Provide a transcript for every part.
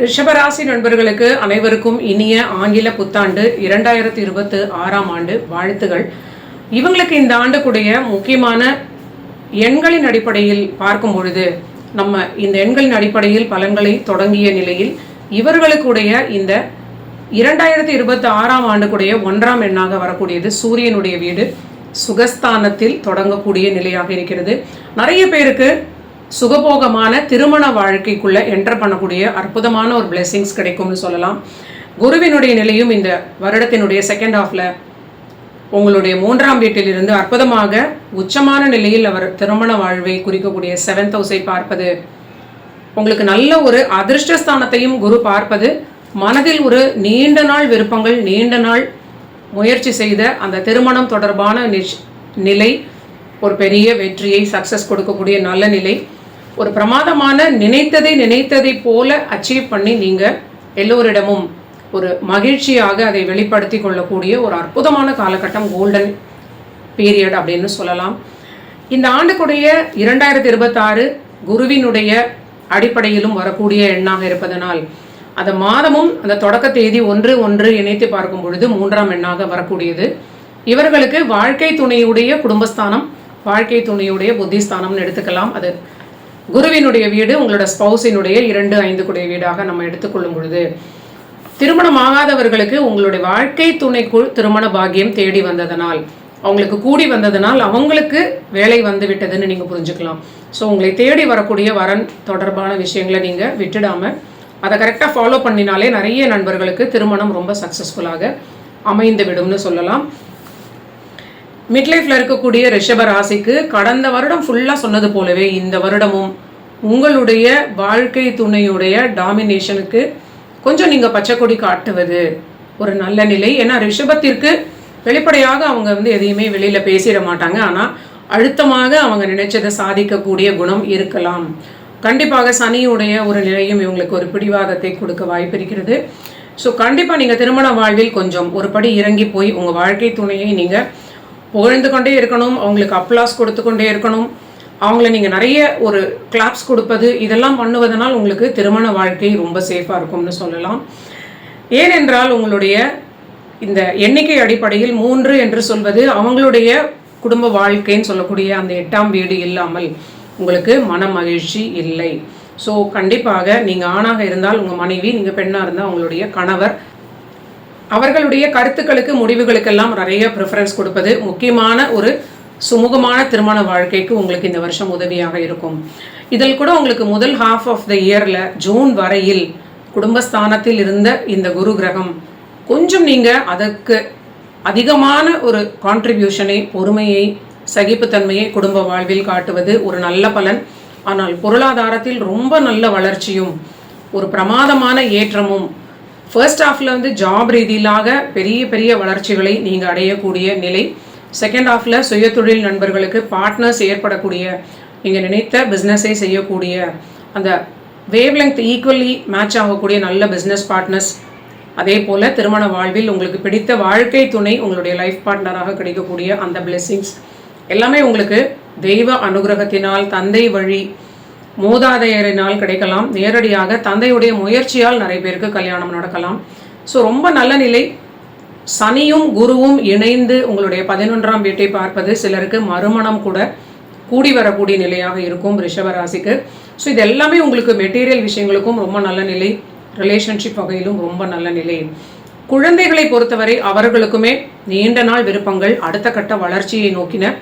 ரிஷபராசி நண்பர்களுக்கு அனைவருக்கும் இனிய ஆங்கில புத்தாண்டு இரண்டாயிரத்தி இருபத்து ஆறாம் ஆண்டு வாழ்த்துகள். இவங்களுக்கு இந்த ஆண்டுக்குடைய முக்கியமான எண்களின் அடிப்படையில் பார்க்கும் பொழுது நம்ம இந்த எண்களின் அடிப்படையில் பலன்களை தொடங்கிய நிலையில் இவர்களுக்குடைய இந்த இரண்டாயிரத்தி இருபத்தி ஆறாம் ஆண்டுக்குடைய ஒன்றாம் எண்ணாக வரக்கூடியது சூரியனுடைய வீடு. சுகஸ்தானத்தில் தொடங்கக்கூடிய நிலையாக இருக்கிறது. நிறைய பேருக்கு சுகபோகமான திருமண வாழ்க்கைக்குள்ளே என்டர் பண்ணக்கூடிய அற்புதமான ஒரு பிளெஸிங்ஸ் கிடைக்கும்னு சொல்லலாம். குருவினுடைய நிலையும் இந்த வருடத்தினுடைய செகண்ட் ஆஃபில் உங்களுடைய மூன்றாம் வீட்டிலிருந்து அற்புதமாக உச்சமான நிலையில் அவர் திருமண வாழ்வை குறிக்கக்கூடிய செவன்த் ஹவுஸை பார்ப்பது உங்களுக்கு நல்ல ஒரு அதிர்ஷ்டஸ்தானத்தையும் குரு பார்ப்பது மனதில் ஒரு நீண்ட நாள் விருப்பங்கள் நீண்ட நாள் முயற்சி செய்த அந்த திருமணம் தொடர்பான நிஷ்- நிலை ஒரு பெரிய வெற்றியை சக்ஸஸ் கொடுக்கக்கூடிய நல்ல நிலை. ஒரு பிரமாதமான நினைத்ததை நினைத்ததை போல அச்சீவ் பண்ணி நீங்கள் எல்லோரிடமும் ஒரு மகிழ்ச்சியாக அதை வெளிப்படுத்தி கொள்ளக்கூடிய ஒரு அற்புதமான காலகட்டம் கோல்டன் பீரியட் அப்படின்னு சொல்லலாம். இந்த ஆண்டுக்குடைய இரண்டாயிரத்தி இருபத்தாறு குருவினுடைய அடிப்படையிலும் வரக்கூடிய எண்ணாக இருப்பதனால் அந்த மாதமும் அந்த தொடக்க தேதி ஒன்று ஒன்று இணைத்து பார்க்கும் பொழுது மூன்றாம் எண்ணாக வரக்கூடியது. இவர்களுக்கு வாழ்க்கை துணையுடைய குடும்பஸ்தானம் வாழ்க்கை துணையுடைய புத்திஸ்தானம்னு எடுத்துக்கலாம். அது குருவினுடைய வீடு உங்களோட ஸ்பௌஸினுடைய இரண்டு ஐந்து குடைய வீடாக நம்ம எடுத்துக்கொள்ளும் பொழுது திருமணம் ஆகாதவர்களுக்கு உங்களுடைய வாழ்க்கை துணைக்குள் திருமண பாக்கியம் தேடி வந்ததனால் அவங்களுக்கு கூடி வந்ததனால் அவங்களுக்கு வேலை வந்து விட்டதுன்னு நீங்கள் புரிஞ்சுக்கலாம். ஸோ உங்களை தேடி வரக்கூடிய வரன் தொடர்பான விஷயங்களை நீங்கள் விட்டுடாமல் அதை கரெக்டாக ஃபாலோ பண்ணினாலே நிறைய நண்பர்களுக்கு திருமணம் ரொம்ப சக்ஸஸ்ஃபுல்லாக அமைந்து விடும்னு சொல்லலாம். மிட்லைஃப்ல இருக்கக்கூடிய ரிஷப ராசிக்கு கடந்த வருடம் ஃபுல்லா சொன்னது போலவே இந்த வருடமும் உங்களுடைய வாழ்க்கை துணையுடைய டாமினேஷனுக்கு கொஞ்சம் நீங்க பச்சை கொடி காட்டுவது ஒரு நல்ல நிலை. ஏன்னா ரிஷபத்திற்கு வெளிப்படையாக அவங்க வந்து எதையுமே வெளியில பேசிட மாட்டாங்க. ஆனா அழுத்தமாக அவங்க நினைச்சதை சாதிக்கக்கூடிய குணம் இருக்கலாம். கண்டிப்பாக சனியுடைய ஒரு நிலையும் இவங்களுக்கு ஒரு பிடிவாதத்தை கொடுக்க வாய்ப்பு இருக்கிறது. ஸோ கண்டிப்பாக நீங்கள் திருமண வாழ்வில் கொஞ்சம் ஒரு படி இறங்கி போய் உங்கள் வாழ்க்கை துணையை நீங்கள் புகழ்ந்து கொண்டே இருக்கணும் அவங்களுக்கு அப்ளாஸ் கொடுத்து கொண்டே இருக்கணும். அவங்கள நீங்கள் நிறைய ஒரு கிளாப்ஸ் கொடுப்பது இதெல்லாம் பண்ணுவதனால் உங்களுக்கு திருமண வாழ்க்கை ரொம்ப சேஃபாக இருக்கும்னு சொல்லலாம். ஏனென்றால் உங்களுடைய இந்த எண்ணிக்கை அடிப்படையில் மூன்று என்று சொல்வது அவங்களுடைய குடும்ப வாழ்க்கைன்னு சொல்லக்கூடிய அந்த எட்டாம் வீடு இல்லாமல் உங்களுக்கு மன மகிழ்ச்சி இல்லை. ஸோ கண்டிப்பாக நீங்கள் ஆணாக இருந்தால் உங்கள் மனைவி நீங்கள் பெண்ணாக இருந்தால் உங்களுடைய கணவர் அவர்களுடைய கருத்துக்களுக்கு முடிவுகளுக்கெல்லாம் நிறைய ப்ரிஃபரன்ஸ் கொடுப்பது முக்கியமான ஒரு சுமூகமான திருமண வாழ்க்கைக்கு உங்களுக்கு இந்த வருஷம் உதவியாக இருக்கும். இதில் கூட உங்களுக்கு முதல் ஹாஃப் ஆஃப் த இயரில் ஜூன் வரையில் குடும்பஸ்தானத்தில் இருந்த இந்த குரு கிரகம் கொஞ்சம் நீங்கள் அதற்கு அதிகமான ஒரு கான்ட்ரிபியூஷனை பொறுமையை சகிப்புத்தன்மையை குடும்ப வாழ்வில் காட்டுவது ஒரு நல்ல பலன். ஆனால் பொருளாதாரத்தில் ரொம்ப நல்ல வளர்ச்சியும் ஒரு பிரமாதமான ஏற்றமும் ஃபர்ஸ்ட் ஹாஃபில் வந்து ஜாப் ரீதியிலாக பெரிய பெரிய வளர்ச்சிகளை நீங்கள் அடையக்கூடிய நிலை. செகண்ட் ஹாஃப்ல சுயதொழில் நண்பர்களுக்கு பார்ட்னர்ஸ் ஏற்படக்கூடிய நீங்கள் நினைத்த பிஸ்னஸை செய்யக்கூடிய அந்த வேவ் லெங்த் ஈக்குவலி மேட்ச் ஆகக்கூடிய நல்ல பிஸ்னஸ் பார்ட்னர்ஸ் அதே போல் திருமண வாழ்வில் உங்களுக்கு பிடித்த வாழ்க்கை துணை உங்களுடைய லைஃப் பார்ட்னராக கிடைக்கக்கூடிய அந்த பிளெஸ்ஸிங்ஸ் எல்லாமே உங்களுக்கு தெய்வ அனுகிரகத்தினால் தந்தை வழி மூதாதையரினால் கிடைக்கலாம். நேரடியாக தந்தையுடைய முயற்சியால் நிறைய பேருக்கு கல்யாணம் நடக்கலாம். ஸோ ரொம்ப நல்ல நிலை. சனியும் குருவும் இணைந்து உங்களுடைய பதினொன்றாம் வீட்டை பார்ப்பது சிலருக்கு மறுமணம் கூட கூடி வரக்கூடிய நிலையாக இருக்கும் ரிஷபராசிக்கு ஸோ இது எல்லாமே உங்களுக்கு மெட்டீரியல் விஷயங்களுக்கும் ரொம்ப நல்ல நிலை. ரிலேஷன்ஷிப் வகையிலும் ரொம்ப நல்ல நிலை. குழந்தைகளை பொறுத்தவரை அவர்களுக்குமே நீண்ட நாள் விருப்பங்கள் அடுத்த கட்ட வளர்ச்சியை நோக்கின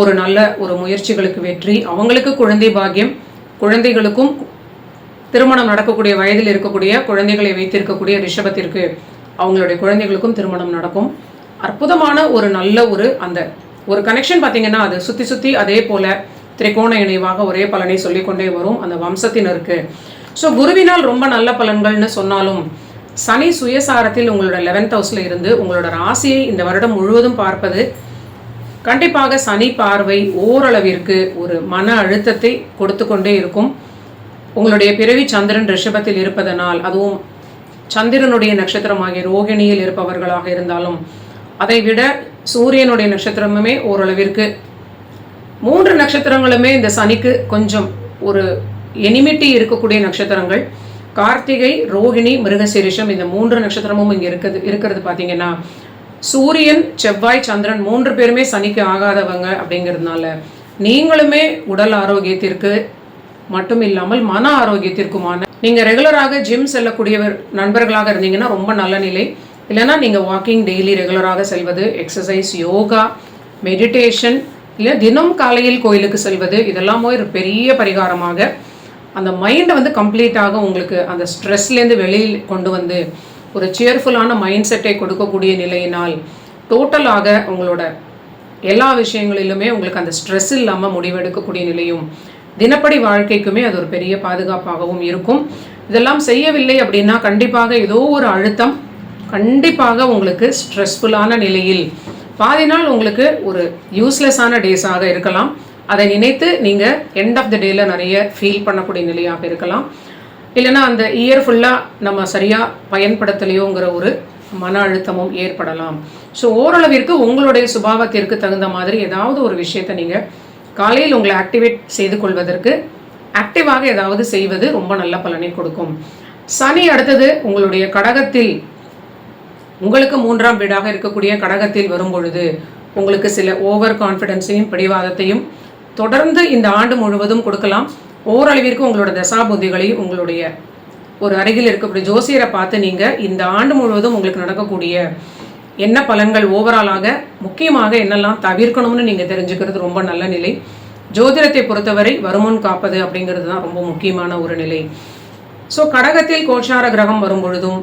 ஒரு நல்ல ஒரு முயற்சிகளுக்கு வெற்றி. அவங்களுக்கு குழந்தை பாக்கியம். குழந்தைகளுக்கும் திருமணம் நடக்கக்கூடிய வயதில் இருக்கக்கூடிய குழந்தைகளை வைத்திருக்கக்கூடிய ரிஷபத்திற்கு அவங்களுடைய குழந்தைகளுக்கும் திருமணம் நடக்கும். அற்புதமான ஒரு நல்ல ஒரு அந்த ஒரு கனெக்ஷன் பார்த்தீங்கன்னா அது சுற்றி சுற்றி அதே போல் திரிகோண இணைவாக ஒரே பலனை சொல்லிக்கொண்டே வரும் அந்த வம்சத்தினருக்கு. ஸோ குருவினால் ரொம்ப நல்ல பலன்கள்னு சொன்னாலும் சனி சுயசாரத்தில் உங்களோட லெவன்த் ஹவுஸில் இருந்து உங்களோட ராசியை இந்த வருடம் முழுவதும் பார்ப்பது கண்டிப்பாக சனி பார்வை ஓரளவிற்கு ஒரு மன அழுத்தத்தை கொடுத்து கொண்டே இருக்கும். உங்களுடைய பிறவி சந்திரன் ரிஷபத்தில் இருப்பதனால் அதுவும் சந்திரனுடைய நட்சத்திரமாகிய ரோகிணியில் இருப்பவர்களாக இருந்தாலும் அதை விட சூரியனுடைய நட்சத்திரமுமே ஓரளவிற்கு மூன்று நட்சத்திரங்களுமே இந்த சனிக்கு கொஞ்சம் ஒரு எனிமிட்டி இருக்கக்கூடிய நட்சத்திரங்கள். கார்த்திகை ரோகிணி மிருகசீரிஷம் இந்த மூன்று நட்சத்திரமும் இங்கே இருக்குது இருக்கிறது பார்த்தீங்கன்னா சூரியன் செவ்வாய் சந்திரன் மூன்று பேருமே சனிக்கு ஆகாதவங்க அப்படிங்கிறதுனால நீங்களுமே உடல் ஆரோக்கியத்திற்கு மட்டும் இல்லாமல் மன ஆரோக்கியத்திற்குமான நீங்கள் ரெகுலராக ஜிம் செல்லக்கூடியவர் நண்பர்களாக இருந்தீங்கன்னா ரொம்ப நல்ல நிலை. இல்லைன்னா நீங்கள் வாக்கிங் டெய்லி ரெகுலராக செல்வது எக்ஸசைஸ் யோகா மெடிடேஷன் இல்லை தினம் காலையில் கோயிலுக்கு செல்வது இதெல்லாம் ஒரு பெரிய பரிகாரமாக அந்த மைண்டை வந்து கம்ப்ளீட்டாக உங்களுக்கு அந்த ஸ்ட்ரெஸ்லேருந்து வெளியில் கொண்டு வந்து ஒரு சியர்ஃபுல்லான மைண்ட் செட்டை கொடுக்கக்கூடிய நிலையினால் டோட்டலாக உங்களோட எல்லா விஷயங்களிலுமே உங்களுக்கு அந்த ஸ்ட்ரெஸ் இல்லாமல் முடிவெடுக்கக்கூடிய நிலையும் தினப்படி வாழ்க்கைக்குமே அது ஒரு பெரிய பாதுகாப்பாகவும் இருக்கும். இதெல்லாம் செய்யவில்லை அப்படின்னா கண்டிப்பாக ஏதோ ஒரு அழுத்தம் கண்டிப்பாக உங்களுக்கு ஸ்ட்ரெஸ்ஃபுல்லான நிலையில் பாதி நாள் உங்களுக்கு ஒரு யூஸ்லெஸ்ஸான டேஸாக இருக்கலாம். அதை நினைத்து நீங்கள் எண்ட் ஆஃப் த டேயில் நிறைய ஃபீல் பண்ணக்கூடிய நிலையாக இருக்கலாம். இல்லைன்னா அந்த இயர் ஃபுல்லாக நம்ம சரியாக பயன்படுத்தலையோங்கிற ஒரு மன அழுத்தமும் ஏற்படலாம். ஸோ ஓரளவிற்கு உங்களுடைய சுபாவத்திற்கு தகுந்த மாதிரி ஏதாவது ஒரு விஷயத்தை நீங்கள் காலையில் உங்களை ஆக்டிவேட் செய்து கொள்வதற்கு ஆக்டிவாக ஏதாவது செய்வது ரொம்ப நல்ல பலனை கொடுக்கும். சனி அடுத்தது உங்களுடைய கடகத்தில் உங்களுக்கு மூன்றாம் வீடாக இருக்கக்கூடிய கடகத்தில் வரும்பொழுது உங்களுக்கு சில ஓவர் கான்ஃபிடென்ஸையும் பிடிவாதத்தையும் தொடர்ந்து இந்த ஆண்டு முழுவதும் கொடுக்கலாம். ஓரளவிற்கு உங்களோட தசாபுதிகளையும் உங்களுடைய ஒரு அருகில் இருக்கக்கூடிய ஜோசியரை பார்த்து நீங்கள் இந்த ஆண்டு முழுவதும் உங்களுக்கு நடக்கக்கூடிய என்ன பலன்கள் ஓவராலாக முக்கியமாக என்னெல்லாம் தவிர்க்கணும்னு நீங்கள் தெரிஞ்சுக்கிறது ரொம்ப நல்ல நிலை. ஜோதிடத்தை பொறுத்தவரை வருமுன் காப்பது அப்படிங்கிறது தான் ரொம்ப முக்கியமான ஒரு நிலை. ஸோ கடகத்தில் கோச்சார கிரகம் வரும் பொழுதும்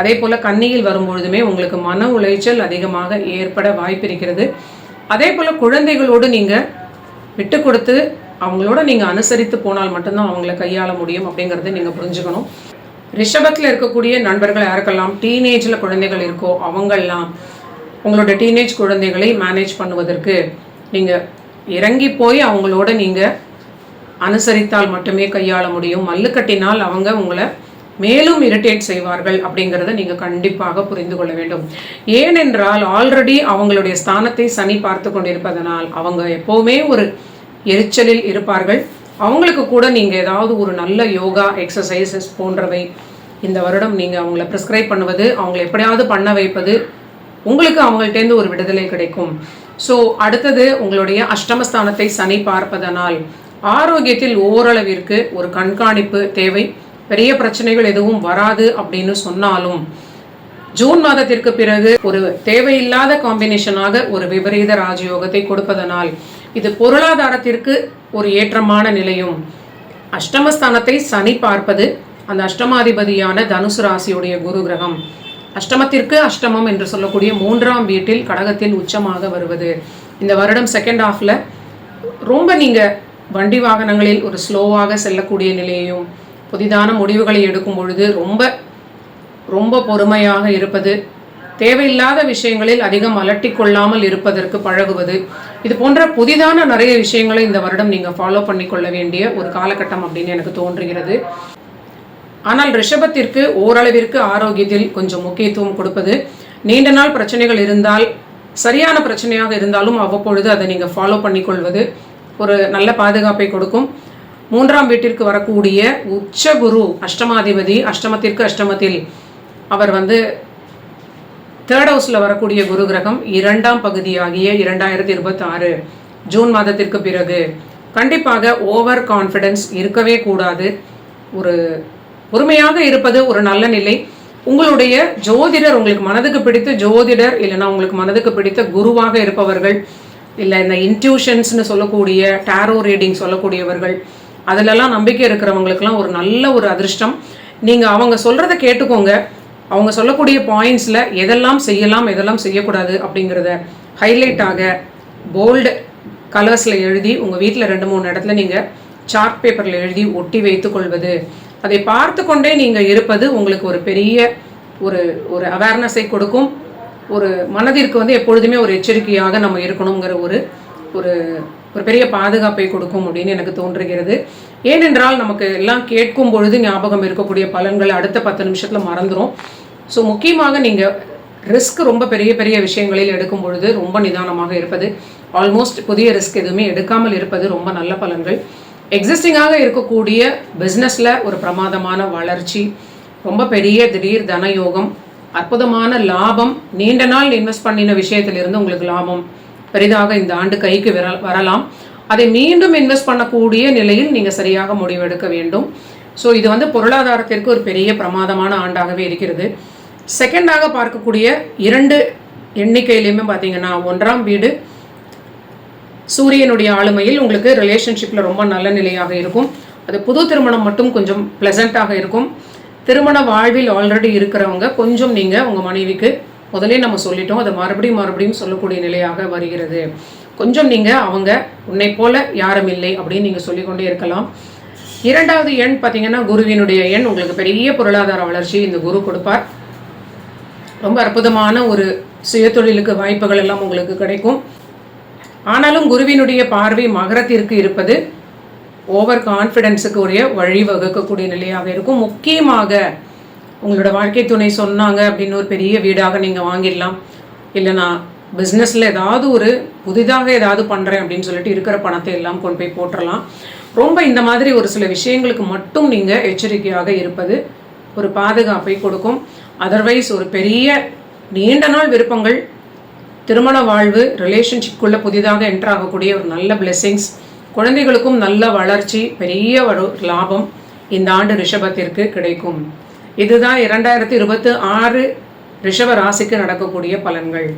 அதே போல் கன்னியில் வரும் பொழுதுமே உங்களுக்கு மன உளைச்சல் அதிகமாக ஏற்பட வாய்ப்பு இருக்கிறது அதே போல் குழந்தைகளோடு நீங்கள் விட்டு கொடுத்து அவங்களோட நீங்கள் அனுசரித்து போனால் மட்டும்தான் அவங்கள கையாள முடியும் அப்படிங்கிறத நீங்கள் புரிஞ்சுக்கணும். ரிஷபத்தில் இருக்கக்கூடிய நண்பர்கள் யாருக்கெல்லாம் டீனேஜில் குழந்தைகள் இருக்கோ அவங்கெல்லாம் உங்களோட டீனேஜ் குழந்தைகளை மேனேஜ் பண்ணுவதற்கு நீங்கள் இறங்கி போய் அவங்களோட நீங்கள் அனுசரித்தால் மட்டுமே கையாள முடியும். மல்லு கட்டினால் அவங்க உங்களை மேலும் இரிட்டேட் செய்வார்கள் அப்படிங்கிறத நீங்கள் கண்டிப்பாக புரிந்து கொள்ள வேண்டும். ஏனென்றால் ஆல்ரெடி அவங்களுடைய ஸ்தானத்தை சனி பார்த்து கொண்டிருப்பதனால் அவங்க எப்போவுமே ஒரு எரிச்சலில் இருப்பார்கள். அவங்களுக்கு கூட நீங்கள் ஏதாவது ஒரு நல்ல யோகா எக்ஸசைசஸ் போன்றவை இந்த வருடம் நீங்கள் அவங்கள ப்ரிஸ்கிரைப் பண்ணுவது அவங்கள எப்படியாவது பண்ண வைப்பது உங்களுக்கு அவங்கள்ட்டேருந்து ஒரு விடுதலை கிடைக்கும். ஸோ அடுத்தது உங்களுடைய அஷ்டமஸ்தானத்தை சனி பார்ப்பதனால் ஆரோக்கியத்தில் ஓரளவிற்கு ஒரு கண்காணிப்பு தேவை. பெரிய பிரச்சனைகள் எதுவும் வராது அப்படின்னு சொன்னாலும் ஜூன் மாதத்திற்கு பிறகு ஒரு தேவையில்லாத காம்பினேஷனாக ஒரு விபரீத ராஜயோகத்தை கொடுப்பதனால் இது பொருளாதாரத்திற்கு ஒரு ஏற்றமான நிலையும். அஷ்டமஸ்தானத்தை சனி பார்ப்பது அந்த அஷ்டமாதிபதியான தனுசு ராசியுடைய குரு கிரகம். அஷ்டமத்திற்கு அஷ்டமம் என்று சொல்லக்கூடிய மூன்றாம் வீட்டில் கடகத்தில் உச்சமாக வருவது. இந்த வருடம் செகண்ட் ஹாஃபில் ரொம்ப நீங்கள் வண்டி வாகனங்களில் ஒரு ஸ்லோவாக செல்லக்கூடிய நிலையையும் புதிதான முடிவுகளை எடுக்கும் பொழுது ரொம்ப ரொம்ப பொறுமையாக இருப்பது தேவையில்லாத விஷயங்களில் அதிகம் அலட்டி கொள்ளாமல் இருப்பதற்கு பழகுவது. இது போன்ற புதிதான நிறைய விஷயங்களை இந்த வருடம் நீங்கள் ஃபாலோ பண்ணிக்கொள்ள வேண்டிய ஒரு காலகட்டம் அப்படின்னு எனக்கு தோன்றுகிறது. ஆனால் ரிஷபத்திற்கு ஓரளவிற்கு ஆரோக்கியத்தில் கொஞ்சம் முக்கியத்துவம் கொடுப்பது. நீண்ட நாள் பிரச்சனைகள் இருந்தால் சரியான பிரச்சனையாக இருந்தாலும் அவ்வப்பொழுது அதை நீங்கள் ஃபாலோ பண்ணிக்கொள்வது ஒரு நல்ல பாதுகாப்பை கொடுக்கும். மூன்றாம் வீட்டிற்கு வரக்கூடிய உச்ச குரு அஷ்டமாதிபதி அஷ்டமத்திற்கு அஷ்டமத்தில் அவர் வந்து தேர்ட் ஹவுஸில் வரக்கூடிய குரு கிரகம் இரண்டாம் பகுதியாகிய இரண்டாயிரத்தி இருபத்தி ஆறு ஜூன் மாதத்திற்கு பிறகு. கண்டிப்பாக ஓவர் கான்ஃபிடென்ஸ் இருக்கவே கூடாது. ஒரு பொறுமையாக இருப்பது ஒரு நல்ல நிலை. உங்களுடைய ஜோதிடர் உங்களுக்கு மனதுக்கு பிடித்த ஜோதிடர் இல்லைன்னா உங்களுக்கு மனதுக்கு பிடித்த குருவாக இருப்பவர்கள் இல்லை இந்த இன்ட்யூஷன்ஸ்னு சொல்லக்கூடிய டேரோ ரீடிங் சொல்லக்கூடியவர்கள் அதிலெல்லாம் நம்பிக்கை இருக்கிறவங்களுக்கெல்லாம் ஒரு நல்ல ஒரு அதிர்ஷ்டம். நீங்கள் அவங்க சொல்கிறத கேட்டுக்கோங்க. அவங்க சொல்லக்கூடிய பாயிண்ட்ஸில் எதெல்லாம் செய்யலாம் எதெல்லாம் செய்யக்கூடாது அப்படிங்கிறத ஹைலைட்டாக போல்டு கலர்ஸில் எழுதி உங்கள் வீட்டில் ரெண்டு மூணு இடத்துல நீங்கள் சார்ட் பேப்பரில் எழுதி ஒட்டி வைத்து கொள்வது. அதை பார்த்து கொண்டே நீங்கள் இருப்பது உங்களுக்கு ஒரு பெரிய ஒரு ஒரு அவேர்னஸை கொடுக்கும். ஒரு மனதிற்கு வந்து எப்பொழுதுமே ஒரு எச்சரிக்கையாக நம்ம இருக்கணுங்கிற ஒரு ஒரு ஒரு பெரிய பாதுகாப்பை கொடுக்கும் அப்படின்னு எனக்கு தோன்றுகிறது. ஏனென்றால் நமக்கு எல்லாம் கேட்கும் பொழுது ஞாபகம் இருக்கக்கூடிய பலன்கள் அடுத்த பத்து நிமிஷத்தில் மறந்துடும் ஸோ முக்கியமாக நீங்கள் ரிஸ்க் ரொம்ப பெரிய பெரிய விஷயங்களில் எடுக்கும் பொழுது ரொம்ப நிதானமாக இருப்பது ஆல்மோஸ்ட் புதிய ரிஸ்க் எதுவுமே எடுக்காமல் இருப்பது ரொம்ப நல்ல பலன்கள். எக்ஸிஸ்டிங்காக இருக்கக்கூடிய பிஸ்னஸில் ஒரு பிரமாதமான வளர்ச்சி ரொம்ப பெரிய திடீர் தனயோகம் அற்புதமான லாபம் நீண்ட நாள் இன்வெஸ்ட் பண்ணின விஷயத்திலிருந்து உங்களுக்கு லாபம் பெரிதாக இந்த ஆண்டு கைக்கு வர வரலாம். அதை மீண்டும் இன்வெஸ்ட் பண்ணக்கூடிய நிலையில் நீங்கள் சரியாக முடிவெடுக்க வேண்டும். ஸோ இது வந்து பொருளாதாரத்திற்கு ஒரு பெரிய பிரமாதமான ஆண்டாகவே இருக்கிறது. செகண்டாக பார்க்கக்கூடிய இரண்டு எண்ணிக்கையிலையுமே பார்த்தீங்கன்னா ஒன்றாம் வீடு சூரியனுடைய ஆளுமையில் உங்களுக்கு ரிலேஷன்ஷிப்பில் ரொம்ப நல்ல நிலையாக இருக்கும். அது புது திருமணம் மட்டும் கொஞ்சம் ப்ளசண்ட்டாக இருக்கும். திருமண வாழ்வில் ஆல்ரெடி இருக்கிறவங்க கொஞ்சம் நீங்கள் உங்கள் மனைவிக்கு முதலே நம்ம சொல்லிட்டோம் அதை மறுபடியும் மறுபடியும் சொல்லக்கூடிய நிலையாக வருகிறது. கொஞ்சம் நீங்கள் அவங்க உன்னை போல யாரும் இல்லை அப்படின்னு நீங்கள் சொல்லிக்கொண்டே இருக்கலாம். இரண்டாவது எண் பார்த்தீங்கன்னா குருவினுடைய எண். உங்களுக்கு பெரிய பொருளாதார வளர்ச்சி இந்த குரு கொடுப்பார். ரொம்ப அற்புதமான ஒரு சுயதொழிலுக்கு வாய்ப்புகள் எல்லாம் உங்களுக்கு கிடைக்கும். ஆனாலும் குருவினுடைய பார்வை மகரத்திற்கு இருப்பது ஓவர் கான்ஃபிடென்ஸுக்கு உரிய வழிவகுக்கக்கூடிய நிலையாக இருக்கும். முக்கியமாக உங்களோட வாழ்க்கை துணை சொன்னாங்க அப்படின்னு ஒரு பெரிய வீடாக நீங்கள் வாங்கிடலாம். இல்லைனா பிஸ்னஸில் ஏதாவது ஒரு புதிதாக ஏதாவது பண்ணுறேன் அப்படின்னு சொல்லிட்டு இருக்கிற பணத்தை எல்லாம் கொண்டு போய் போட்டுடலாம் ரொம்ப இந்த மாதிரி ஒரு சில விஷயங்களுக்கு மட்டும் நீங்கள் எச்சரிக்கையாக இருப்பது ஒரு பாதுகாப்பை கொடுக்கும். அதர்வைஸ் ஒரு பெரிய நீண்ட நாள் விருப்பங்கள் திருமண வாழ்வு ரிலேஷன்ஷிப்குள்ளே புதிதாக என்ட்ராகக்கூடிய ஒரு நல்ல பிளெஸ்ஸிங்ஸ் குழந்தைகளுக்கும் நல்ல வளர்ச்சி பெரிய ஒரு லாபம் இந்த ஆண்டு ரிஷபத்திற்கு கிடைக்கும். இதுதான் இரண்டாயிரத்தி இருபத்தி ஆறு ரிஷப ராசிக்கு நடக்கக்கூடிய பலன்கள்.